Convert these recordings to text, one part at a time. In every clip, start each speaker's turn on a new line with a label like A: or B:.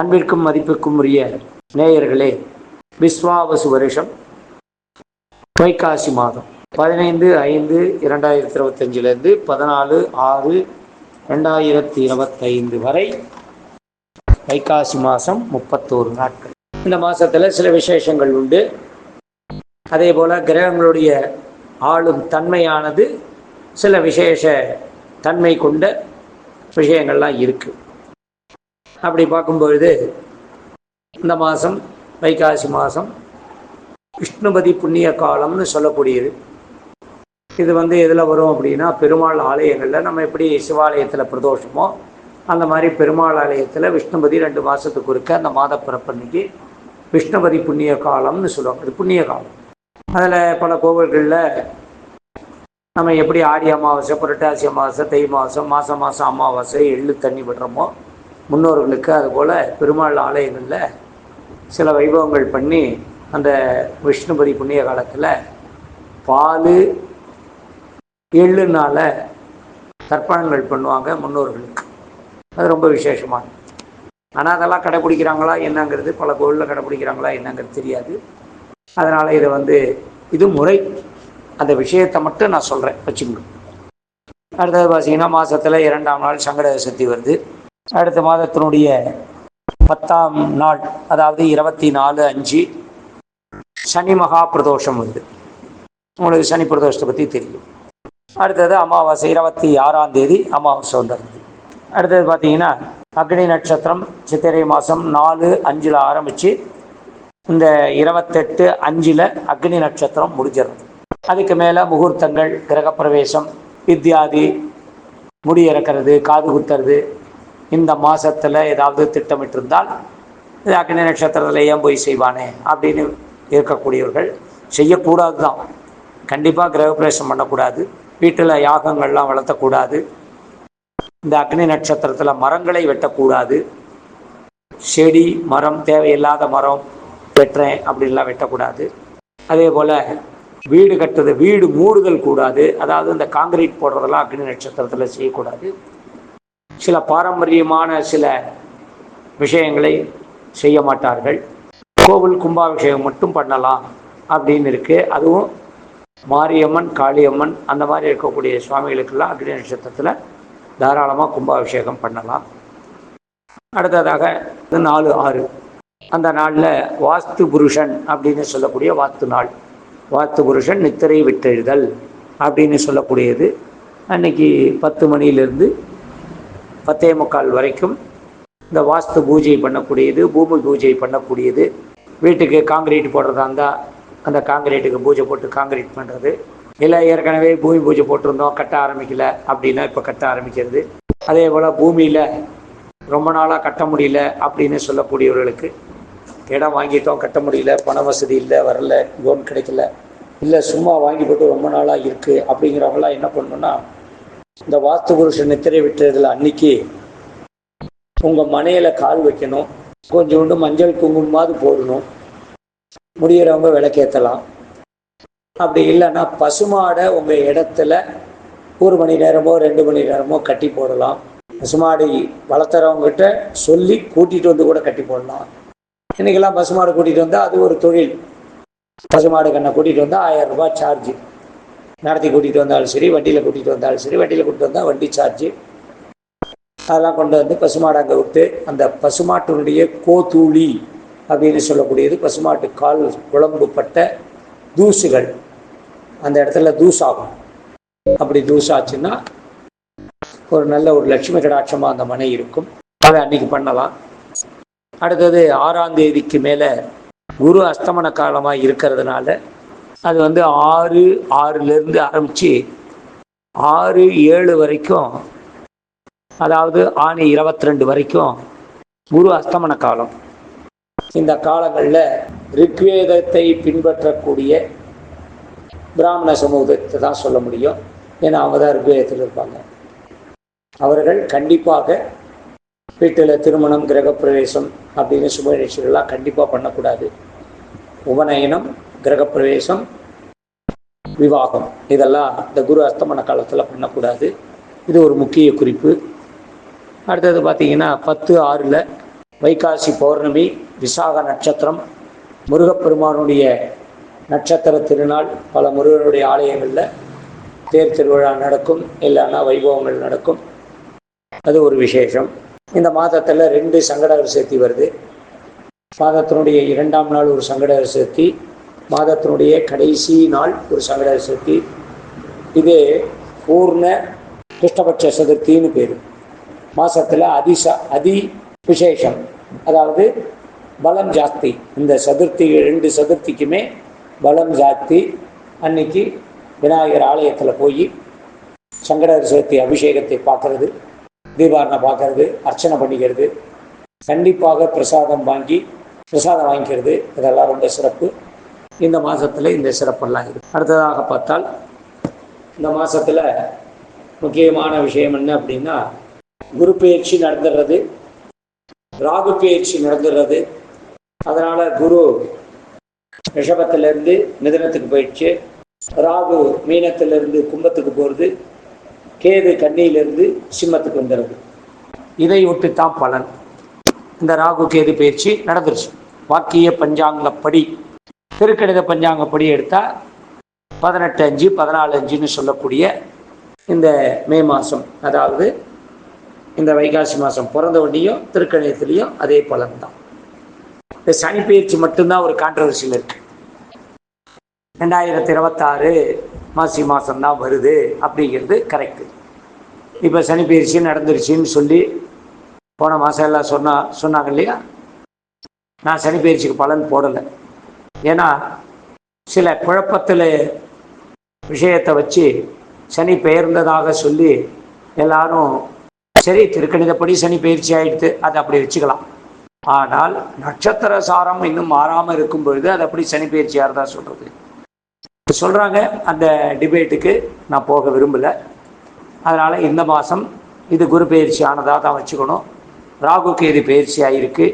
A: அன்பிற்கும் மதிப்பிற்கும் உரிய நேயர்களே விஸ்வாவசு வருஷம் வைகாசி மாதம். பதினைந்து ஐந்து இரண்டாயிரத்தி இருபத்தஞ்சிலேருந்து பதினாலு ஆறு ரெண்டாயிரத்தி இருபத்தைந்து வரை வைகாசி மாதம் முப்பத்தோரு நாட்கள். இந்த மாதத்தில் சில விசேஷங்கள் உண்டு. அதே போல் கிரகங்களுடைய ஆளும் தன்மையானது சில விசேஷ தன்மை கொண்ட விஷயங்கள்லாம் இருக்குது அப்படி பார்க்கும்பொழுது இந்த மாதம் வைகாசி மாதம் விஷ்ணுபதி புண்ணிய காலம்னு சொல்லக்கூடியது. இது வந்து எதில் வரும் அப்படின்னா பெருமாள் ஆலயங்களில் நம்ம எப்படி சிவாலயத்தில் பிரதோஷமோ அந்த மாதிரி பெருமாள் ஆலயத்தில் விஷ்ணுபதி ரெண்டு மாதத்துக்கு இருக்க அந்த மாத பிறப்பன்னைக்கு விஷ்ணுபதி புண்ணிய காலம்னு சொல்லுவாங்க. இது புண்ணிய காலம். அதில் பல கோவில்களில் நம்ம எப்படி ஆடி அமாவாசை புரட்டாசி அமாவாசை தை மாதம் மாதம் மாதம் அமாவாசை எள்ளு தண்ணி விடுறோமோ முன்னோர்களுக்கு அதுபோல் பெருமாள் ஆலயங்களில் சில வைபவங்கள் பண்ணி அந்த விஷ்ணுபதி புண்ணிய காலத்தில் பால் எள்ளுனால தர்ப்பணங்கள் பண்ணுவாங்க முன்னோர்களுக்கு. அது ரொம்ப விசேஷமானது ஆனால் அதெல்லாம் கடைப்பிடிக்கிறாங்களா என்னங்கிறது பல கோவிலில் கடைப்பிடிக்கிறாங்களா என்னங்கிறது தெரியாது. அதனால் இதை வந்து இது முறை. அந்த விஷயத்தை மட்டும் நான் சொல்கிறேன் வச்சுக்கணும். அடுத்தது பார்த்தீங்கன்னா மாதத்தில் இரண்டாம் நாள் சங்கட சக்தி வருது. அடுத்த மாதத்தினுடைய பத்தாம் நாள் அதாவது இருபத்தி நாலு அஞ்சு சனி மகா பிரதோஷம் வருது. உங்களுக்கு சனி பிரதோஷத்தை பற்றி தெரியும். அடுத்தது அமாவாசை இருபத்தி ஆறாம் தேதி அமாவாசை வந்துடுது அடுத்தது பார்த்தீங்கன்னா அக்னி நட்சத்திரம் சித்திரை மாதம் நாலு அஞ்சில் ஆரம்பித்து இந்த இருபத்தெட்டு அஞ்சில் அக்னி நட்சத்திரம் முடிஞ்சிடுறது அதுக்கு மேலே முகூர்த்தங்கள் கிரகப்பிரவேசம் இத்தியாதி முடி இறக்கிறது காது குத்துறது இந்த மாதத்தில் ஏதாவது திட்டமிட்டிருந்தால் அக்னி நட்சத்திரத்தில் ஏன் போய் செய்வானே? அப்படின்னு இருக்கக்கூடியவர்கள் செய்யக்கூடாது தான் கண்டிப்பாக கிரகப்பிரவேசம் பண்ணக்கூடாது. வீட்டில் யாகங்கள்லாம் வளர்த்தக்கூடாது. இந்த அக்னி நட்சத்திரத்தில் மரங்களை வெட்டக்கூடாது. செடி மரம் தேவையில்லாத மரம் வெட்டுறேன் அப்படின்லாம் வெட்டக்கூடாது. அதே போல் வீடு கட்டுறது வீடு மூடுதல் கூடாது. அதாவது இந்த காங்கிரீட் போடுறதெல்லாம் அக்னி நட்சத்திரத்தில் செய்யக்கூடாது. சில பாரம்பரியமான சில விஷயங்களை செய்ய மாட்டார்கள். கோவில் கும்பாபிஷேகம் மட்டும் பண்ணலாம் அப்படின்னு இருக்குது அதுவும் மாரியம்மன் காளியம்மன் அந்த மாதிரி இருக்கக்கூடிய சுவாமிகளுக்கெல்லாம் அக்னி நட்சத்திரத்தில் தாராளமாக கும்பாபிஷேகம் பண்ணலாம். அடுத்ததாக நாலு ஆறு. அந்த நாளில் வாஸ்து புருஷன் அப்படின்னு சொல்லக்கூடிய வாஸ்து நாள். வாஸ்து புருஷன் நித்திரை விட்டெழுதல் அப்படின்னு சொல்லக்கூடியது. அன்னைக்கு பத்து மணியிலிருந்து பத்தே முக்கால் வரைக்கும் இந்த வாஸ்து பூஜை பண்ணக்கூடியது பூமி பூஜை பண்ணக்கூடியது. வீட்டுக்கு காங்கிரீட் போடுறதா இருந்தால் அந்த காங்கிரீட்டுக்கு பூஜை போட்டு காங்கிரீட் பண்ணுறது இல்லை ஏற்கனவே பூமி பூஜை போட்டிருந்தோம் கட்ட ஆரம்பிக்கல அப்படின்னா இப்போ கட்ட ஆரம்பிக்கிறது. அதே போல் பூமியில் ரொம்ப நாளாக கட்ட முடியல அப்படின்னு சொல்லக்கூடியவர்களுக்கு இடம் வாங்கிட்டோம் கட்ட முடியல பண வசதி இல்லை வரல லோன் கிடைக்கல. இல்லை சும்மா வாங்கி போட்டு ரொம்ப நாளாக இருக்குது அப்படிங்கிறவங்களாம் என்ன பண்ணணும்னா இந்த வாஸ்து புருஷன் நித்திரை விட்டுறதுல அன்னைக்கு உங்கள் மனையில் கால் வைக்கணும். கொஞ்சோண்டு மஞ்சள் குங்குமமாவது போடணும். முடிகிறவங்க விளக்கேற்றலாம் அப்படி இல்லைன்னா பசுமாடை உங்கள் இடத்துல ஒரு மணி நேரமோ ரெண்டு மணி நேரமோ கட்டி போடலாம். பசுமாடு வளர்த்துறவங்ககிட்ட சொல்லி கூட்டிகிட்டு வந்து கூட கட்டி போடலாம். இன்றைக்கெல்லாம் பசுமாடு கூட்டிகிட்டு வந்தால் அது ஒரு தொழில். பசுமாடு கண்ணை கூட்டிகிட்டு வந்தால் ஆயிரம் ரூபாய் சார்ஜ் நடத்தி கூட்டிகிட்டு வந்தாலும் சரி வண்டியில் கூட்டிகிட்டு வந்தாலும் சரி வண்டியில் கூட்டிகிட்டு வந்தால் வண்டி சார்ஜு அதெல்லாம் கொண்டு வந்து பசுமாடு அங்கே விட்டு அந்த பசுமாட்டினுடைய கோதூளி அப்படின்னு சொல்லக்கூடியது பசுமாட்டு கால் குழம்புப்பட்ட தூசுகள். அந்த இடத்துல தூசாகும் அப்படி தூசாச்சுன்னா ஒரு நல்ல ஒரு லட்சுமி கடாட்சமாக அந்த மனை இருக்கும். அதை அன்னைக்கு பண்ணலாம். அடுத்தது ஆறாம் தேதிக்கு மேலே குரு அஸ்தமன காலமாக இருக்கிறதுனால அது வந்து ஆறு ஆறுலேருந்து ஆரம்பித்து ஆறு ஏழு வரைக்கும் அதாவது ஆணி இருபத்தி ரெண்டு வரைக்கும் குரு அஸ்தமன காலம். இந்த காலங்களில் ரிக்வேதத்தை பின்பற்றக்கூடிய பிராமண சமூகத்தை தான் சொல்ல முடியும். ஏன்னா அவங்க தான் ரிக்வேதத்தில் இருப்பாங்க. அவர்கள் கண்டிப்பாக வீட்டில் திருமணம் கிரகப்பிரவேசம் அப்படின்னு சுப நிகழ்ச்சிகள்லாம் கண்டிப்பாக பண்ணக்கூடாது. உபநயனம் கிரகப்பிரவேசம் விவாகம். இதெல்லாம் இந்த குரு அஸ்தமன காலத்தில் பண்ணக்கூடாது. இது ஒரு முக்கிய குறிப்பு. அடுத்தது பார்த்தீங்கன்னா பத்து ஆறில் வைகாசி பௌர்ணமி விசாக நட்சத்திரம் முருகப்பெருமானுடைய நட்சத்திர திருநாள் பல முருகனுடைய ஆலயங்களில் தேர் திருவிழா நடக்கும் இல்லைன்னா வைபவங்கள் நடக்கும். அது ஒரு விசேஷம். இந்த மாதத்தில் ரெண்டு சங்கடகர் சேர்த்தி வருது. மாதத்தினுடைய இரண்டாம் நாள் ஒரு சங்கடகர் சேர்த்தி மாதத்தினுடைய கடைசி நாள் ஒரு சங்கட சதுர்த்தி இது பூர்ண கிருஷ்ணபட்ச சதுர்த்தின்னு பேர். மாதத்தில் அதிச அதி விசேஷம். அதாவது பலம் ஜாஸ்தி. இந்த சதுர்த்தி ரெண்டு சதுர்த்திக்குமே பலம் ஜாஸ்தி. அன்னைக்கு விநாயகர் ஆலயத்தில் போய் சங்கடர் சதுர்த்தி அபிஷேகத்தை பார்க்கறது தீபாரணை பார்க்கறது அர்ச்சனை பண்ணிக்கிறது. கண்டிப்பாக பிரசாதம் வாங்கி பிரசாதம் வாங்கிக்கிறது. இதெல்லாம் ரொம்ப சிறப்பு. இந்த மாதத்தில் இந்த சிறப்பெல்லாம் இருக்குது அடுத்ததாக பார்த்தால் இந்த மாதத்தில் முக்கியமான விஷயம் என்ன அப்படின்னா குரு பயிற்சி நடந்துடுறது ராகு பயிற்சி நடந்துடுறது. அதனால் குரு ரிஷபத்திலேருந்து மிதனத்துக்கு போயிடுச்சு. ராகு மீனத்திலிருந்து கும்பத்துக்கு போகிறது கேது கண்ணியிலிருந்து சிம்மத்துக்கு வந்துடுறது. இதை ஒட்டி தான் பலன். இந்த ராகு கேது பயிற்சி நடந்துருச்சு. வாக்கிய பஞ்சாங்கப்படி திருக்கணித பஞ்சாங்கப்படி எடுத்தால் பதினெட்டு அஞ்சு பதினாலு அஞ்சுன்னு சொல்லக்கூடிய இந்த மே மாதம் அதாவது இந்த வைகாசி மாதம் பிறந்த ஒன்றையும் திருக்கணிதத்துலேயும் அதே பலன் தான் இந்த சனிப்பயிற்சி மட்டும்தான் ஒரு கான்ட்ரவர்சியில் இருக்கு. ரெண்டாயிரத்தி இருபத்தாறு மாசி மாதம் தான் வருது அப்படிங்கிறது கரெக்டு இப்போ சனிப்பயிற்சி நடந்துருச்சுன்னு சொல்லி போன மாதம் எல்லாம் சொன்னா சொன்னாங்க இல்லையா? நான் சனிப்பயிற்சிக்கு பலன் போடலை. ஏன்னா சில குழப்பத்தில் விஷயத்தை வச்சு சனி பெயர்ந்ததாக சொல்லி எல்லாரும் சரி திருக்கணிதப்படி சனி பயிற்சி ஆயிடுத்து அதை அப்படி வச்சுக்கலாம். ஆனால் நட்சத்திர சாரம் இன்னும் மாறாமல் இருக்கும் பொழுது அது அப்படி சனி பயிற்சியாக தான் சொல்றது? சொல்றாங்க அந்த டிபேட்டுக்கு நான் போக விரும்பல. அதனால இந்த மாதம் இது குரு பயிற்சி ஆனதாக தான் வச்சுக்கணும். ராகு கேது பயிற்சி ஆகிருக்கு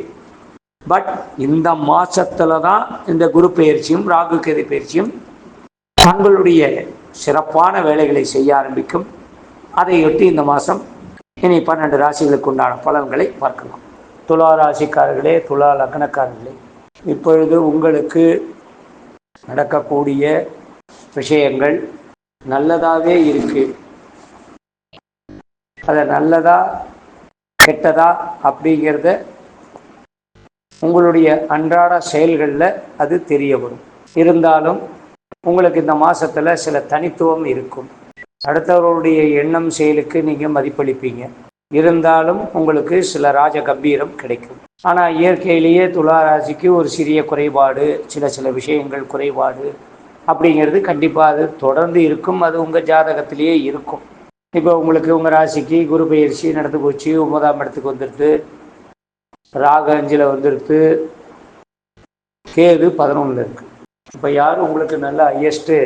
A: பட் இந்த மாசத்துல தான் இந்த குரு பயிற்சியும் ராகு கதி பயிற்சியும் தங்களுடைய சிறப்பான வேலைகளை செய்ய ஆரம்பிக்கும். அதையொட்டி இந்த மாதம் இனி பன்னெண்டு ராசிகளுக்கு உண்டான பலன்களை பார்க்கலாம். துலா ராசிக்காரர்களே துலா லக்னக்காரர்களே இப்பொழுது உங்களுக்கு நடக்கக்கூடிய விஷயங்கள் நல்லதாகவே இருக்கு. அதை நல்லதா கெட்டதா அப்படிங்கிறத உங்களுடைய அன்றாட செயல்களில் அது தெரிய வரும் இருந்தாலும் உங்களுக்கு இந்த மாதத்தில் சில தனித்துவம் இருக்கும். அடுத்தவர்களுடைய எண்ணம் செயலுக்கு நீங்கள் மதிப்பளிப்பீங்க. இருந்தாலும் உங்களுக்கு சில ராஜ கம்பீரம் கிடைக்கும். ஆனால் இயற்கையிலேயே துளாராசிக்கு ஒரு சிறிய குறைபாடு சில சில விஷயங்கள் குறைபாடு அப்படிங்கிறது கண்டிப்பாக அது தொடர்ந்து இருக்கும். அது உங்கள் ஜாதகத்திலேயே இருக்கும். இப்போ உங்களுக்கு உங்கள் ராசிக்கு குரு பயிற்சி நடந்து போச்சு ஒன்பதாம் இடத்துக்கு வந்துடுது ராக அஞ்சில் வந்துடுது கேது பதினொன்றில் இருக்கு. இப்போ யார் உங்களுக்கு நல்ல ஹையஸ்ட்டு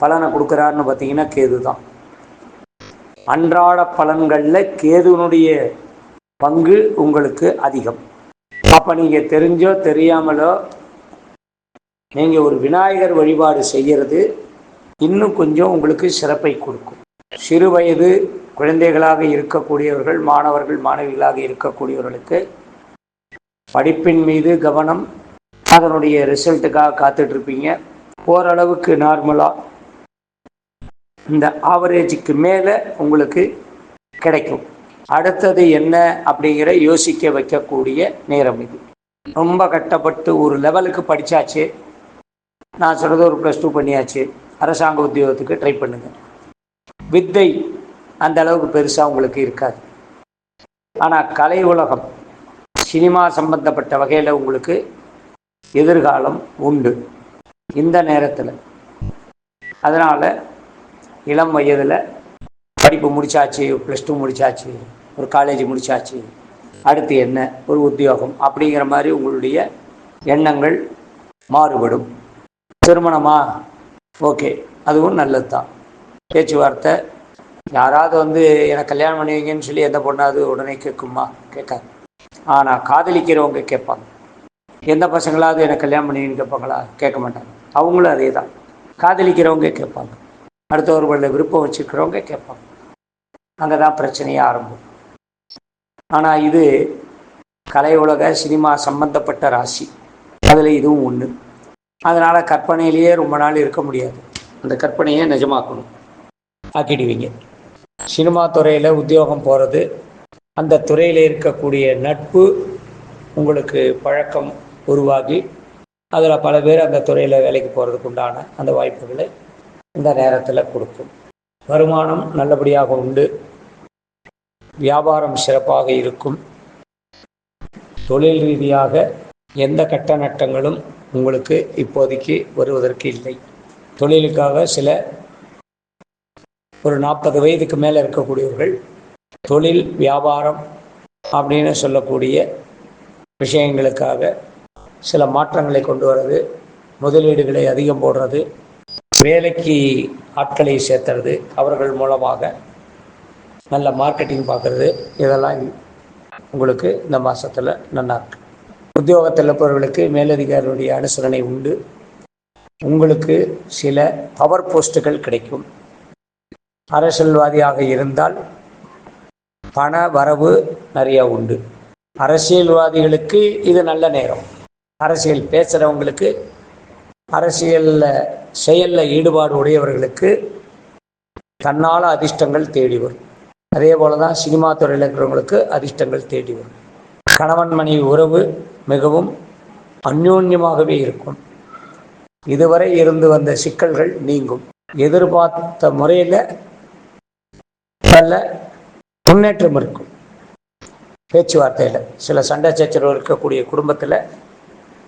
A: பலனை கொடுக்குறாருன்னு பார்த்தீங்கன்னா கேது தான் அன்றாட பலன்களில் கேதுனுடைய பங்கு உங்களுக்கு அதிகம். அப்போ நீங்கள் தெரிஞ்சோ தெரியாமலோ நீங்கள் ஒரு விநாயகர் வழிபாடு செய்கிறது இன்னும் கொஞ்சம் உங்களுக்கு சிறப்பை கொடுக்கும். சிறு வயது குழந்தைகளாக இருக்கக்கூடியவர்கள் மாணவர்கள் மாணவிகளாக இருக்கக்கூடியவர்களுக்கு படிப்பின் மீது கவனம் அதனுடைய ரிசல்ட்டுக்காக காத்துட்டு இருப்பீங்க ஓரளவுக்கு நார்மலாக இந்த ஆவரேஜுக்கு மேலே உங்களுக்கு கிடைக்கும். அடுத்தது என்ன அப்படிங்கிற யோசிக்க வைக்கக்கூடிய நேரம் இது. ரொம்ப கட்டப்பட்டு ஒரு லெவலுக்கு படித்தாச்சு நான் சொல்கிறது ஒரு ப்ளஸ் டூ பண்ணியாச்சு. அரசாங்க உத்தியோகத்துக்கு ட்ரை பண்ணுங்கள் வித்தை அந்த அளவுக்கு பெருசாக உங்களுக்கு இருக்காது. ஆனால் கலை உலகம் சினிமா சம்பந்தப்பட்ட வகையில் உங்களுக்கு எதிர்காலம் உண்டு. இந்த நேரத்தில். அதனால் இளம் வயதில் படிப்பு முடிச்சாச்சு ப்ளஸ் டூ முடிச்சாச்சு ஒரு காலேஜ் முடிச்சாச்சு அடுத்து என்ன ஒரு உத்தியோகம் அப்படிங்கிற மாதிரி உங்களுடைய எண்ணங்கள் மாறுபடும். திருமணமா? ஓகே அதுவும் நல்லது தான் பேச்சுவார்த்தை யாராவது வந்து எனக்கு கல்யாணம் பண்ணுவீங்கன்னு சொல்லி எந்த பொண்ணாவது உடனே கேட்குமா? கேட்காது. ஆனால் காதலிக்கிறவங்க கேட்பாங்க. எந்த பசங்களாவது எனக்கு கல்யாணம் பண்ணுவீங்கன்னு கேட்பாங்களா? கேட்க மாட்டாங்க. அவங்களும் அதே தான் காதலிக்கிறவங்க கேட்பாங்க. அடுத்தவர்களில் விருப்பம் வச்சுருக்கிறவங்க கேட்பாங்க. அங்கே தான் பிரச்சனையே ஆரம்பம். ஆனால் இது கலை உலக சினிமா சம்பந்தப்பட்ட ராசி. அதில் இதுவும் ஒன்று அதனால் கற்பனையிலேயே ரொம்ப நாள் இருக்க முடியாது. அந்த கற்பனையை நிஜமாக்கணும். ஆக்கிடுவீங்க. சினிமா துறையில் உத்தியோகம் போகிறது அந்த துறையில் இருக்கக்கூடிய நட்பு உங்களுக்கு பழக்கம் உருவாகி அதில் பல பேர் அந்த துறையில் வேலைக்கு போகிறதுக்கு உண்டான அந்த வாய்ப்புகளை இந்த நேரத்தில் கொடுக்கும். வருமானம் நல்லபடியாக உண்டு வியாபாரம் சிறப்பாக இருக்கும் தொழில் ரீதியாக எந்த கட்ட நட்டங்களும் உங்களுக்கு இப்போதைக்கு வருவதற்கு இல்லை. தொழிலுக்காக சில ஒரு நாற்பது வயதுக்கு மேலே இருக்கக்கூடியவர்கள் தொழில் வியாபாரம் அப்படின்னு சொல்லக்கூடிய விஷயங்களுக்காக சில மாற்றங்களை கொண்டு வர்றது முதலீடுகளை அதிகம் போடுறது வேலைக்கு ஆட்களை சேர்த்துறது அவர்கள் மூலமாக நல்ல மார்க்கெட்டிங் பார்க்குறது இதெல்லாம் உங்களுக்கு இந்த மாதத்தில் நல்லா இருக்கு. உத்தியோகத்தில் இருப்பவர்களுக்கு மேலதிகாரியுடைய அனுசரணை உண்டு. உங்களுக்கு சில பவர் போஸ்ட்டுகள் கிடைக்கும். அரசியல்வாதியாக இருந்தால் பண வரவு நிறைய உண்டு. அரசியல்வாதிகளுக்கு இது நல்ல நேரம். அரசியல் பேசுகிறவங்களுக்கு அரசியலில் செயலில் ஈடுபாடு உடையவர்களுக்கு தன்னால் அதிர்ஷ்டங்கள் தேடி வரும். அதே போல் தான் சினிமா துறையில் இருக்கிறவங்களுக்கு அதிர்ஷ்டங்கள் தேடி வரும். கணவன் மனைவி உறவு மிகவும் அந்யோன்யமாகவே இருக்கும். இதுவரை இருந்து வந்த சிக்கல்கள் நீங்கும். எதிர்பார்த்த முறையில் நல்ல முன்னேற்றம் இருக்கும். பேச்சுவார்த்தையில் சில சண்டை சச்சரவு இருக்கக்கூடிய குடும்பத்தில்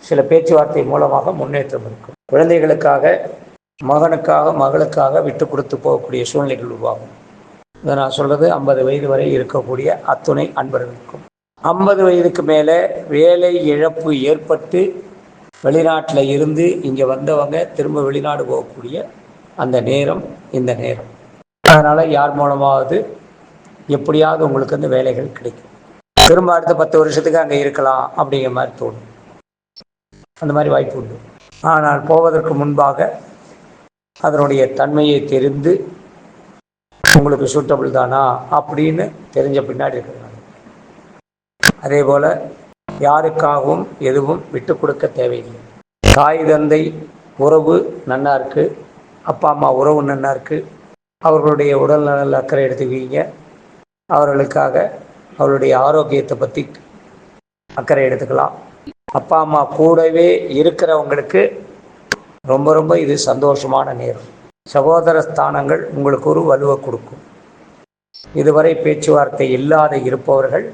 A: சில பேச்சுவார்த்தை மூலமாக முன்னேற்றம் இருக்கும். குழந்தைகளுக்காக மகனுக்காக மகளுக்காக விட்டு கொடுத்து போகக்கூடிய சூழ்நிலைகள் உருவாகும். இதை நான் சொல்கிறது ஐம்பது வயது வரை இருக்கக்கூடிய அத்துணை அன்பர்களுக்கும். ஐம்பது வயதுக்கு மேலே வேலை இழப்பு ஏற்பட்டு வெளிநாட்டில் இருந்து இங்கே வந்தவங்க திரும்ப வெளிநாடு போகக்கூடிய அந்த நேரம் இந்த நேரம். அதனால் யார் மூலமாவது எப்படியாவது உங்களுக்கு வந்து வேலைகள் கிடைக்கும். திரும்ப அடுத்த பத்து வருஷத்துக்கு அங்கே இருக்கலாம் அப்படிங்கிற மாதிரி தோணும். அந்த மாதிரி வாய்ப்பு உண்டு. ஆனால் போவதற்கு முன்பாக அதனுடைய தன்மையை தெரிந்து உங்களுக்கு சூட்டபிள் தானா அப்படின்னு தெரிஞ்ச பின்னாடி இருக்கிறாங்க. அதே போல் யாருக்காகவும் எதுவும் விட்டு கொடுக்க தேவையில்லை. தாய் தந்தை உறவு நன்னா இருக்கு. அப்பா அம்மா உறவு நன்னா இருக்குது அவர்களுடைய உடல்நல அக்கறை எடுத்துக்குவீங்க அவர்களுக்காக அவருடைய ஆரோக்கியத்தை பற்றி அக்கறை எடுத்துக்கலாம். அப்பா அம்மா கூடவே இருக்கிறவங்களுக்கு ரொம்ப ரொம்ப இது சந்தோஷமான நேரம். சகோதர ஸ்தானங்கள் உங்களுக்கு ஒரு வலுவை கொடுக்கும். இதுவரை பேச்சுவார்த்தை இல்லாத இருப்பவர்கள்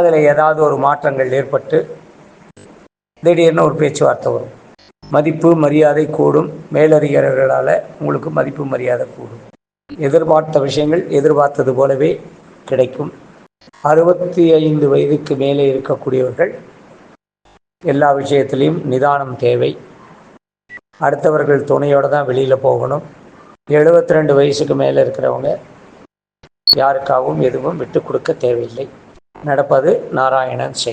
A: அதில் ஏதாவது ஒரு மாற்றங்கள் ஏற்பட்டு திடீர்னு ஒரு பேச்சுவார்த்தை வரும். மதிப்பு மரியாதை கூடும். மேலதிகாரிகளால் உங்களுக்கு மதிப்பு மரியாதை கூடும். எதிர்பார்த்த விஷயங்கள் எதிர்பார்த்தது போலவே கிடைக்கும். அறுபத்தி ஐந்து வயதுக்கு மேலே இருக்கக்கூடியவர்கள் எல்லா விஷயத்திலையும் நிதானம் தேவை. அடுத்தவர்கள் துணையோடு தான் வெளியில் போகணும். எழுபத்தி ரெண்டு வயசுக்கு மேலே இருக்கிறவங்க யாருக்காகவும் எதுவும் விட்டு கொடுக்க தேவையில்லை. நடப்பது நாராயணன் செய்